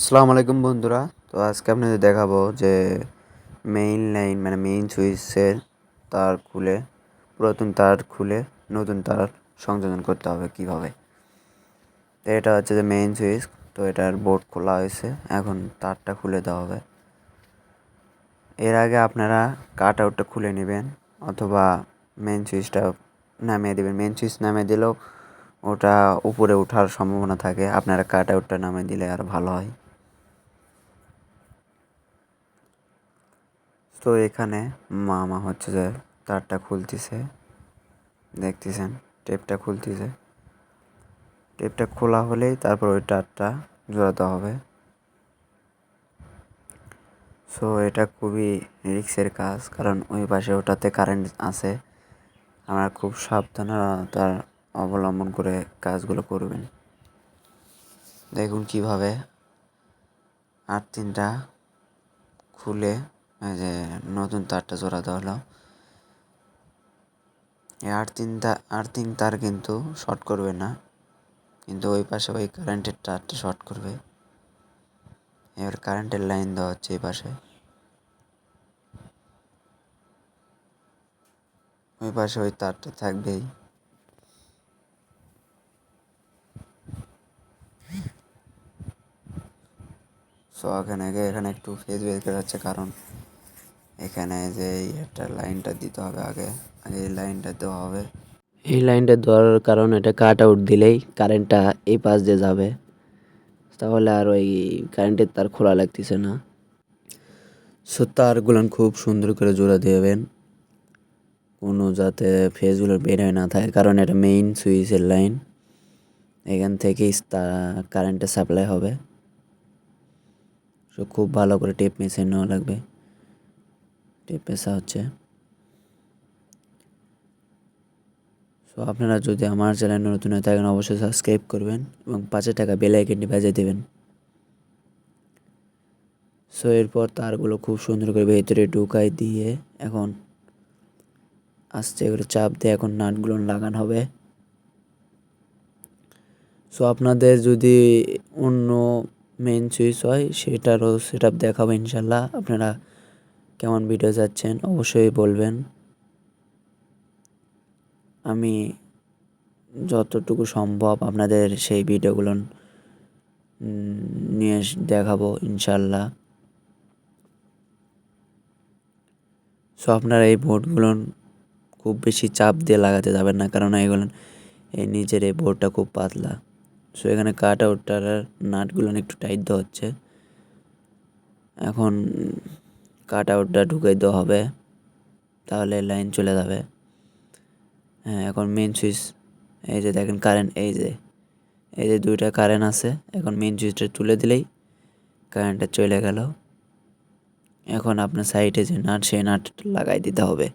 আসসালামু আলাইকুম বন্ধুরা। তো আজকে আপনাদের দেখাবো যে মেইন লাইন মানে মেইন সুইচের তার খুলে, পুরাতন তার খুলে নতুন তার সংযোজন করতে হবে কীভাবে। তো এটা হচ্ছে যে মেইন সুইচ তো এটার বোর্ড খোলা হয়েছে। এখন তারটা খুলে দেওয়া হবে। এর আগে আপনারা কাট আউটটা খুলে নেবেন, অথবা মেন সুইচটা নামিয়ে দেবেন। মেন সুইচ নামিয়ে দিলেও ওটা উপরে ওঠার সম্ভাবনা থাকে। আপনারা কাট আউটটা নামিয়ে দিলে আর ভালো হয়। তো এখানে মামা হচ্ছে যে তারটা খুলতেছে। দেখতেছেন, টেপটা খুলতেছে। টেপটা খোলা হলেই তারপর ওই তারটা জোড়াতে হবে। সো এটা খুবই রিক্সের কাজ, কারণ ওই পাশে ওটাতে কারেন্ট আছে। আমরা খুব সাবধানতার অবলম্বন করে কাজগুলো করবেন। দেখুন কীভাবে আর তিনটা খুলে যে নতুন তারটা জোড়াতে হলো। এই আর্থিং তার আর্থিং তার কিন্তু শর্ট করবে না। কিন্তু ওই পাশে ওই কারেন্টের তারটা শর্ট করবে। এবার কারেন্টের লাইন দেওয়া হচ্ছে এই পাশে। ওই পাশে ওই তারটা থাকবেই। সো এখানে এখানে একটু ফেস বের যাচ্ছে কারণ এখানে যে এই একটা লাইনটা দিতে হবে আগে। আগে এই লাইনটা দেওয়া হবে। এই লাইনটা দেওয়ার কারণ এটা কাট আউট দিলেই কারেন্টটা এই পাশ দিয়ে যাবে। তাহলে আর ওই কারেন্টের তার খোলা লাগতেছে না। সো তারগুলো খুব সুন্দর করে জোড়া দেবেন। কোনো যাতে ফেসগুলো বের হয়ে না থাকে কারণ এটা মেইন সুইচের লাইন এখান থেকেই কারেন্টের সাপ্লাই হবে। সো খুব ভালো করে টেপ মেশিন নেওয়া লাগবে। টেপ মেশা হচ্ছে। সো আপনারা যদি আমার চ্যানেল নতুন হয়ে থাকেন, অবশ্যই সাবস্ক্রাইব করবেন এবং পাঁচের টাকা বেল আইকনটি বাজিয়ে দেবেন। সো এরপর তারগুলো খুব সুন্দর করে ভেতরে ঢুকাই দিয়ে এখন আস্তে করে চাপ দিয়ে এখন নাটগুলো লাগানো হবে। সো আপনাদের যদি অন্য মেন সুইচ হয়, সেটারও সেট আপ দেখাবো ইনশাল্লাহ। আপনারা কেমন ভিডিও যাচ্ছেন, অবশ্যই বলবেন। আমি যতটুকু সম্ভব আপনাদের সেই ভিডিওগুলো নিয়ে দেখাবো, ইনশাল্লাহ। সো আপনারা এই বোর্ডগুলো খুব বেশি চাপ দিয়ে লাগাতে যাবেন না কারণ এগুলো, এই নিচের এই বোর্ডটা খুব পাতলা। সো এখানে কাট আউটটার নাটগুলো একটু টাইট দেওয়া হচ্ছে। এখন কাট আউটটা ঢুকে দেওয়া হবে, তাহলে লাইন চলে যাবে। হ্যাঁ এখন মেন সুইচ এই যে দেখেন কারেন্ট এই যে এই যে দুইটা কারেন্ট আছে, এখন মেন সুইচটা তুলে দিলেই কারেন্টটা চলে গেল। এখন আপনার সাইডে যে নাট সেই নাট লাগাই দিতে হবে।